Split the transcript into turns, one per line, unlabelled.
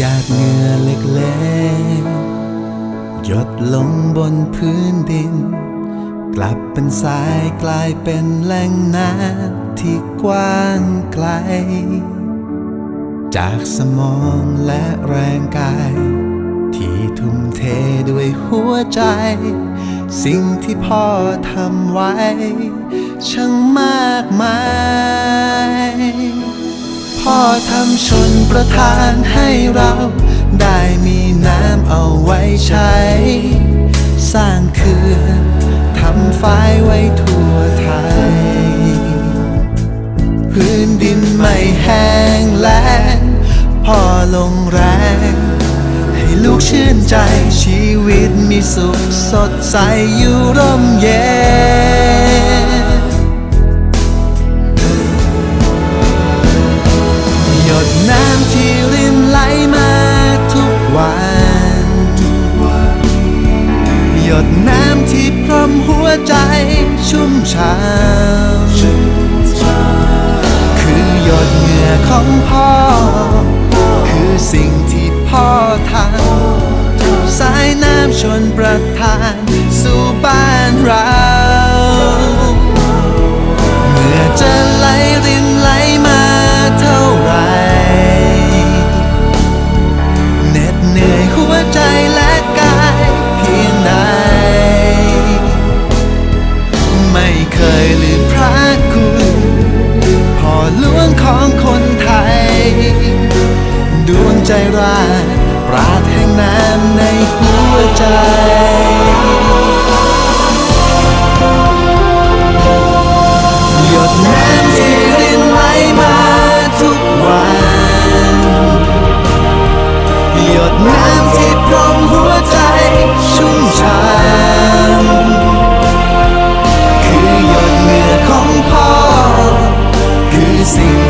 ยาดเหงื่อเล็กๆหยดลงบนพื้นดิน กลับเป็นสายกลายเป็นแหล่งน้ำที่กว้างไกล จากสมองและแรงกาย ที่ทุ่มเทด้วยหัวใจ สิ่งที่พ่อทำไว้ ช่างมากมาย พ่อทำชนประทานให้เรา ได้มีน้ำเอาไว้ใช้ สร้างเขื่อนทำฝายไว้ทั่วไทย พื้นดินไม่แห้งแล้งพ่อลงแรง ให้ลูกชื่นใจชีวิตมีสุขสดใสอยู่ร่มเย็น ดน้ำที่รินไหลมาทุกวันหยดน้ำที่พรมหัวใจชุ่มช่ำคือหยดเหงื่อของพ่อ คือสิ่งที่พ่อทำสายน้ำชนประทานสู่บ้านเรา ของคนไทย ดวงใจรายปราดแห่งน้ำในหัวใจหยดน้ำที่รินไหลมาทุกวันหยดน้ำที่พรมหัวใจชุ่มช้ำคือหยดเหำของพ่อคือสิ่ง